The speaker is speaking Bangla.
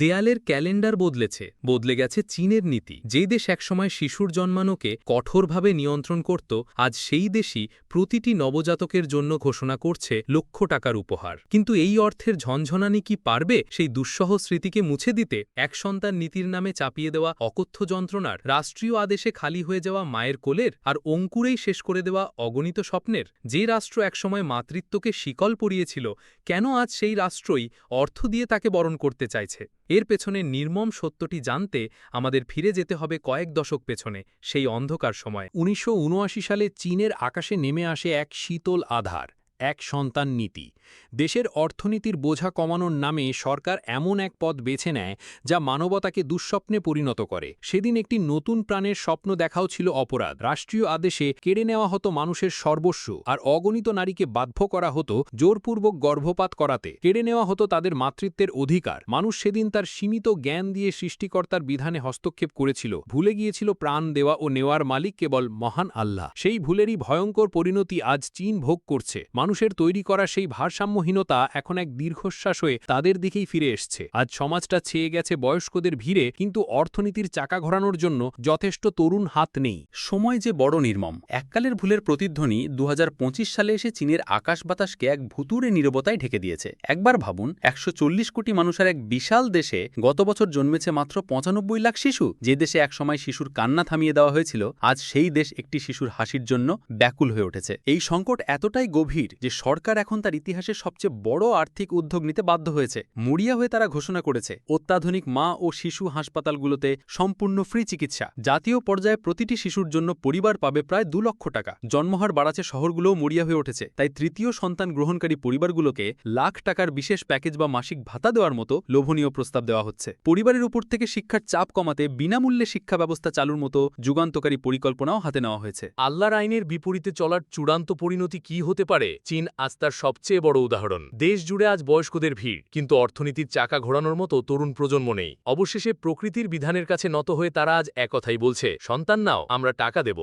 দেয়ালের ক্যালেন্ডার বদলেছে, বদলে গেছে চীনের নীতি। যেই দেশ একসময় শিশুর জন্মানোকে কঠোরভাবে নিয়ন্ত্রণ করত, আজ সেই দেশই প্রতিটি নবজাতকের জন্য ঘোষণা করছে লক্ষ টাকার উপহার। কিন্তু এই অর্থের ঝনঝনানি কি পারবে? সেই দুঃসহ স্মৃতিকে মুছে দিতে এক সন্তান নীতির নামে চাপিয়ে দেওয়া অকথ্য যন্ত্রণার, রাষ্ট্রীয় আদেশে খালি হয়ে যাওয়া মায়ের কোলের আর অঙ্কুরেই শেষ করে দেওয়া অগণিত স্বপ্নের। যে রাষ্ট্র একসময় মাতৃত্বকে শিকল পরিয়েছিল, কেন আজ সেই রাষ্ট্রই অর্থ দিয়ে তাকে বরণ করতে চাইছে? এর পেছনে নির্মম সত্যটি জানতে আমাদের ফিরে যেতে হবে কয়েক দশক পেছনে, সেই অন্ধকার সময়। উনিশশো উনআশি সালে চীনের আকাশে নেমে আসে এক শীতল আধার। এক সন্তান নীতি। দেশের অর্থনীতির বোঝা কমানোর নামে সরকার এমন এক পথ বেছে নেয় যা মানবতাকে দুঃস্বপ্নে পরিণত করে। সেদিন একটি নতুন প্রাণের স্বপ্ন দেখাও ছিল অপরাধ। রাষ্ট্রীয় আদেশে কেড়ে নেওয়া হতো মানুষের সর্বস্ব আর অগণিত নারীকে বাধ্য করা হতো জোরপূর্বক গর্ভপাত করাতে। কেড়ে নেওয়া হতো তাদের মাতৃত্বের অধিকার। মানুষ সেদিন তার সীমিত জ্ঞান দিয়ে সৃষ্টিকর্তার বিধানে হস্তক্ষেপ করেছিল। ভুলে গিয়েছিল প্রাণ দেওয়া ও নেওয়ার মালিক কেবল মহান আল্লাহ। সেই ভুলেরই ভয়ঙ্কর পরিণতি আজ চীন ভোগ করছে। মানুষের তৈরি করা সেই ভারসাম্যহীনতা এখন এক দীর্ঘশ্বাস হয়ে তাদের দিকেই ফিরে এসছে। আজ সমাজটা ছেয়ে গেছে বয়স্কদের ভিড়ে, কিন্তু অর্থনীতির চাকা ঘোরানোর জন্য যথেষ্ট তরুণ হাত নেই। সময় যে বড় নির্মম। এককালের ভুলের প্রতিধ্বনি দুহাজার পঁচিশ সালে এসে চীনের আকাশ বাতাসকে এক ভুতুরে নীরবতায় ঢেকে দিয়েছে। একবার ভাবুন, একশো চল্লিশ কোটি মানুষের এক বিশাল দেশে গত বছর জন্মেছে মাত্র পঁচানব্বই লাখ শিশু। যে দেশে একসময় শিশুর কান্না থামিয়ে দেওয়া হয়েছিল, আজ সেই দেশ একটি শিশুর হাসির জন্য ব্যাকুল হয়ে উঠেছে। এই সংকট এতটাই গভীর যে সরকার এখন তার ইতিহাসের সবচেয়ে বড় আর্থিক উদ্যোগ নিতে বাধ্য হয়েছে, মুড়িয়া হয়ে তারা ঘোষণা করেছে, অত্যাধুনিক মা ও শিশু হাসপাতালগুলোতে সম্পূর্ণ ফ্রি চিকিৎসা, জাতীয় পর্যায়ে প্রতিটি শিশুর জন্য পরিবার পাবে প্রায় দু লক্ষ টাকা। জন্মহার বাড়াচ্ছে শহরগুলোও মরিয়া হয়ে উঠেছে, তাই তৃতীয় সন্তান গ্রহণকারী পরিবারগুলোকে লাখ টাকার বিশেষ প্যাকেজ বা মাসিক ভাতা দেওয়ার মতো লোভনীয় প্রস্তাব দেওয়া হচ্ছে। পরিবারের উপর থেকে শিক্ষার চাপ কমাতে বিনামূল্যে শিক্ষা ব্যবস্থা চালুর মতো যুগান্তকারী পরিকল্পনাও হাতে নেওয়া হয়েছে। আল্লাহর আইনের বিপরীতে চলার চূড়ান্ত পরিণতি কি হতে পারে? চীন আজ তার সবচেয়ে বড় উদাহরণ। দেশ জুড়ে আজ বয়স্কদের ভিড়, কিন্তু অর্থনীতির চাকা ঘোরানোর মতো তরুণ প্রজন্ম নেই। অবশেষে প্রকৃতির বিধানের কাছে নত হয়ে তারা আজ একথাই বলছে, সন্তান নাও, আমরা টাকা দেব।